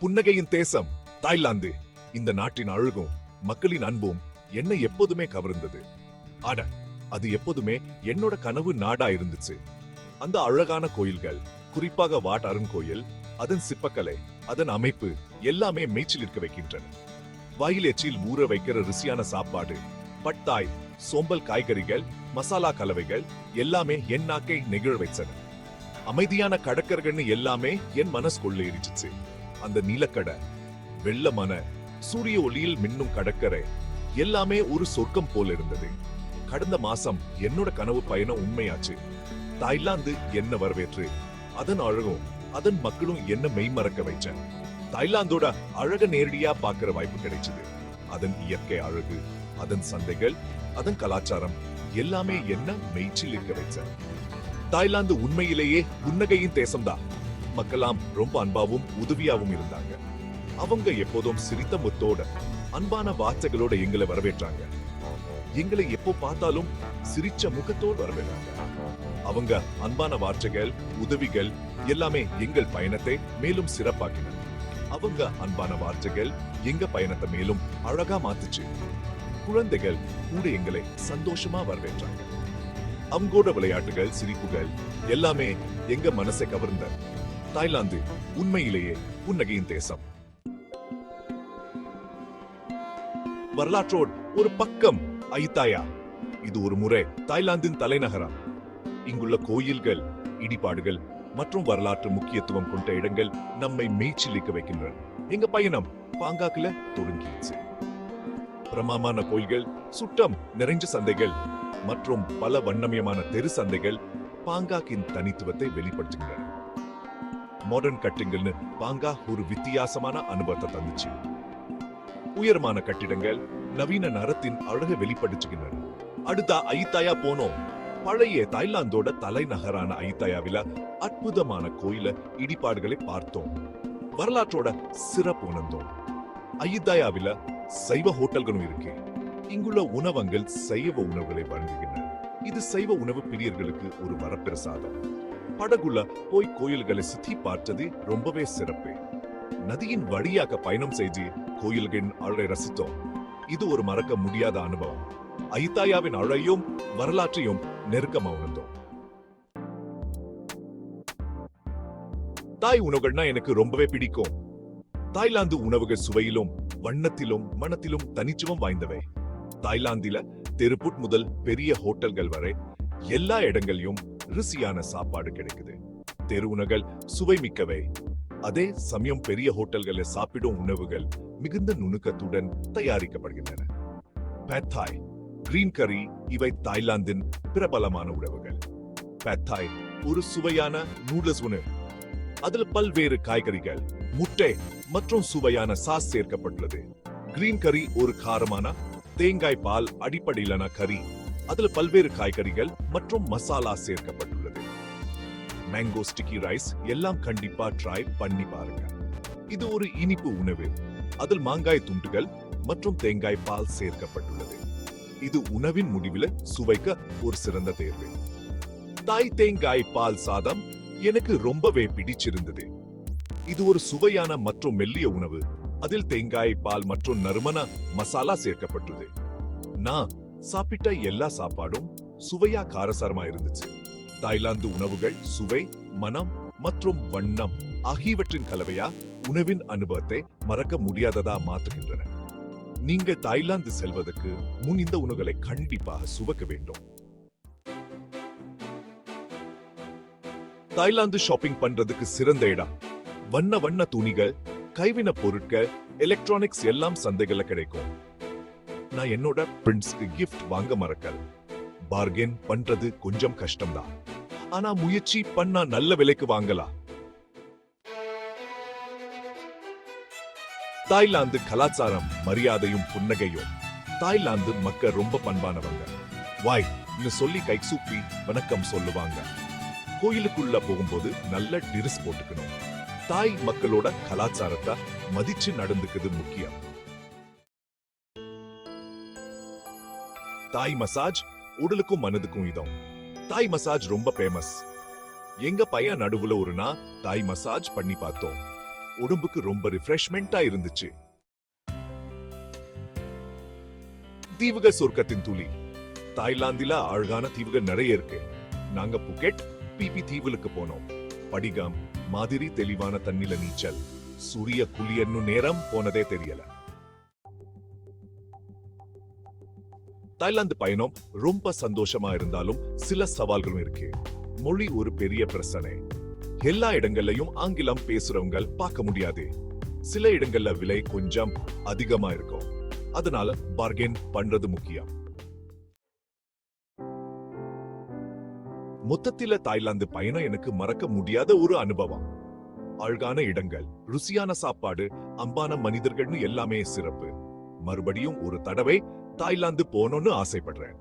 புன்னகையின் தேசம் தாய்லாந்து. இந்த நாட்டின் அழகும் மக்களின் அன்பும் என்னை எப்போதுமே கவர்ந்தது. அட அது எப்போதுமே என்னோட கனவு நாடா இருந்துச்சு. அந்த அழகான கோயில்கள் குறிப்பாக வாட் அருங்கோயில் அதன் சிற்பக்கலை அதன் அமைப்பு எல்லாமே மேய்ச்சில் இருக்க வைக்கின்றன. வாயில் எச்சில் ஊற வைக்கிற ருசியான சாப்பாடு பட்டாய் சோம்பல் காய்கறிகள் மசாலா கலவைகள் எல்லாமே என் நாக்கை நெகிழ வைச்சன அமைதியான கடற்கர்கள் எல்லாமே என் மனசு கொள்ளையடிச்சிச்சு அந்த நீலக்கடை வெள்ளமான சூரிய ஒளியில் மின்னும் கடற்கரை எல்லாமே ஒரு சொர்க்கம் போல இருந்தது. கடந்த மாசம் என்னோட கனவு பயணம் உண்மையாச்சு. தாய்லாந்து என்ன வரவேற்று அதன் அழகும் அதன் மக்களும் என்ன மெய்மறக்க வைச்சேன் தாய்லாந்தோட அழக நேரடியா பாக்குற வாய்ப்பு கிடைச்சது. அதன் இயற்கை அழகு அதன் சந்தைகள் அதன் கலாச்சாரம் எல்லாமே என்ன மெய்ச்சில் இருக்க வைச்சேன் தாய்லாந்து உண்மையிலேயே புன்னகையின் தேசம்தான். மக்களாம் ரொம்ப அன்பாவும் உதவியாவும் இருந்தாங்க. அவங்க எப்போதும் சிரித்த முத்தோட அன்பான வார்த்தைகளோட எங்களை வரவேற்றாங்க. எங்களை எப்போ பார்த்தாலும் சிரிச்ச முகத்தோடு வரவேற்றாங்க. அவங்க அன்பான வார்த்தைகள் உதவிகள் எல்லாமே எங்கள் பயணத்தை மேலும் சிறப்பாக்கின. அவங்க அன்பான வார்த்தைகள் எங்க பயணத்தை மேலும் அழகா மாத்துச்சு. குழந்தைகள் கூட எங்களை சந்தோஷமா வரவேற்றாங்க. அவங்களோட விளையாட்டுகள் சிரிப்புகள் எல்லாமே எங்க மனசை கவர்ந்த தாய்லாந்து உண்மையிலேயே புன்னகையின் தேசம். வரலாற்றோடு ஒரு பக்கம் ஐத்தாயா இது ஒரு முறை தாய்லாந்தின் தலைநகரம். இங்குள்ள கோயில்கள் இடிபாடுகள் மற்றும் வரலாற்று முக்கியத்துவம் கொண்ட இடங்கள் நம்மை மெய்ச்சிலிக்க வைக்கின்றன. எங்க பயணம் பாங்காக்குல தொடங்கிடுச்சு. பிரமாமான கோயில்கள் சுட்டம் நிறைஞ்ச சந்தைகள் மற்றும் பல வண்ணமயமான தெரு சந்தைகள் பாங்காக்கின் தனித்துவத்தை வெளிப்படுத்துகின்றன. மாடர்ன் கட்டிங்கள்னு பாங்கா ஒரு வித்தியாசமான அனுபவத்தை தந்துச்சு. உயரமான கட்டிடங்கள் நவீன நரத்தின் அழகை வெளிப்படுத்துகின்றன. அடுத்தா ஐத்தாயா போனோம். பழைய தாய்லாந்தோட தலைநகரான ஐத்தாயாவில அற்புதமான கோயில இடிபாடுகளை பார்த்தோம். வரலாற்றோட சிறப்பு உணர்ந்தோம். ஐத்தாயாவில சைவ ஹோட்டல்களும் இருக்கு. இங்குள்ள உணவங்கள் சைவ உணவுகளை வழங்குகின்றன. இது சைவ உணவு பிரியர்களுக்கு ஒரு வரப்பிரசாதம். படகுல போய் கோயில்களை சுத்தி பார்த்தது ரொம்பவே சிறப்பு. நதியின் வழியாக பயணம் செய்து கோயில்களின் அழகை ரசித்தோம். இது ஒரு மறக்க முடியாத அனுபவம். ஐத்தாயாவின் அழையும் வரலாற்றையும் நெருக்கமா உணர்ந்தோம். தாய் உணவுகள்னா எனக்கு ரொம்பவே பிடிக்கும். தாய்லாந்து உணவுகள் சுவையிலும் வண்ணத்திலும் மனத்திலும் தனிச்சுவம் வாய்ந்தவை. தாய்லாந்தில தெருப்புட் முதல் பெரிய ஹோட்டல்கள் வரை எல்லா இடங்களையும் ருசியான சாப்பாடு கிடைக்குது. தெரு உணவுகள் சுவை மிக்கவை. அதே சமயம் பெரிய ஹோட்டல்களில் சாப்பிடும் உணவுகள் மிகுந்த நுணுக்கத்துடன் தயாரிக்கப்படுகின்றன. பேத்தாய் கிரீன் கரி இவை தாய்லாந்தின் பிரபலமான உணவுகள். பேத்தாய் ஒரு சுவையான நூடுல்ஸ் உணவு. அதில் பல்வேறு காய்கறிகள் முட்டை மற்றும் சுவையான சாஸ் சேர்க்கப்பட்டுள்ளது. கிரீன் கரி ஒரு காரமான தேங்காய் பால் அடிப்படையிலான கறி அதுல பல்வேறு காய்கறிகள் மற்றும் மசாலா சேர்க்கப்பட்டுள்ளது. மேங்கோ ஸ்டிக்கி ரைஸ் எல்லாம் கண்டிப்பா ட்ரை பண்ணி பாருங்க. இது ஒரு இனிப்பு உணவு. அதில் மாங்காய் துண்டுகள் மற்றும் தேங்காய் பால் சேர்க்கப்பட்டுள்ளது. இது உணவின் முடிவில் சுவைக்க ஒரு சிறந்த தேர்வு. தாய் தேங்காய் பால் சாதம் எனக்கு ரொம்பவே பிடிச்சிருந்தது. இது ஒரு சுவையான மற்றும் மெல்லிய உணவு. அதில் தேங்காய் பால் மற்றும் நறுமண மசாலா சேர்க்கப்பட்டது நான் சாப்பிட்ட எல்லா சாப்பாடும் சுவையா காரசாரமா இருந்துச்சு. தாய்லாந்து உணவுகள் சுவை மனம் மற்றும் வண்ணம் ஆகியவற்றின் கலவையா உணவின் அனுபவத்தை மறக்க முடியாததா மாற்றுகின்றன நீங்க தாய்லாந்து செல்வதற்கு முன் இந்த உணவுகளை கண்டிப்பாக சுவக்க வேண்டும். தாய்லாந்து ஷாப்பிங் பண்றதுக்கு சிறந்த இடம். வண்ண வண்ண துணிகள் கைவின பொருட்கள் எலக்ட்ரானிக்ஸ் எல்லாம் சந்தைகள்ல கிடைக்கும். நான் என்னோட பிரின்ஸ்க்கு கிஃப்ட் வாங்க மறக்கல். பார்கென் பண்றது கொஞ்சம் கஷ்டம்தான். ஆனா முயற்சி பண்ணா நல்ல விலைக்கு வாங்கலாம். தாய்லாந்து கலாச்சாரம் மரியாதையும் புன்னகையும். தாய்லாந்து மக்கள் ரொம்ப பண்பானவங்க. வாய் சொல்லி கை சூப்பி வணக்கம் சொல்லுவாங்க. கோயிலுக்குள்ள போகும்போது நல்ல டிரஸ் போட்டுக்கணும். தாய் மக்களோட கலாச்சாரத்தை மதிச்சு நடந்துக்கிறது முக்கியம். தாய் மசாஜ் உடலுக்கும் மனதுக்கும் இதம். தாய் மசாஜ் ரொம்ப ஃபேமஸ் எங்க பையன் நடுவுல ஒரு நாள் தாய் மசாஜ் பண்ணி பார்த்தோம். உடம்புக்கு ரொம்ப ரிஃப்ரெஷ்மெண்டா இருந்துச்சு. தீவுக சொர்க்கத்தின் துளி. தாய்லாந்தில அழகான தீவுகள் நிறைய இருக்கு. நாங்க புகெட் பிபி தீவுகளுக்கு போனோம். படிகம் மாதிரி தெளிவான தண்ணில நீச்சல் சூரிய குளியன்னு நேரம் போனதே தெரியல. தாய்லாந்து பயணம் ரொம்ப சந்தோஷமா இருந்தாலும் சில சவால்களும் இருக்கு. மொழி ஒரு பெரிய பிரச்சனை. எல்லா இடங்கள்லயும் ஆங்கிலம் பேசுறவங்க பார்க்க முடியாது. சில இடங்கள்ல விலை கொஞ்சம் அதிகமா இருக்கும். அதனால பார்கென் பண்றது முக்கியம். மொத்தத்தில தாய்லாந்து பயணம் எனக்கு மறக்க முடியாத ஒரு அனுபவம். அழகான இடங்கள் ருசியான சாப்பாடு அன்பான மனிதர்கள்னு எல்லாமே சிறப்பு. மறுபடியும் ஒரு தடவை தாய்லாந்து போனோம்னு ஆசைப்படுறேன்.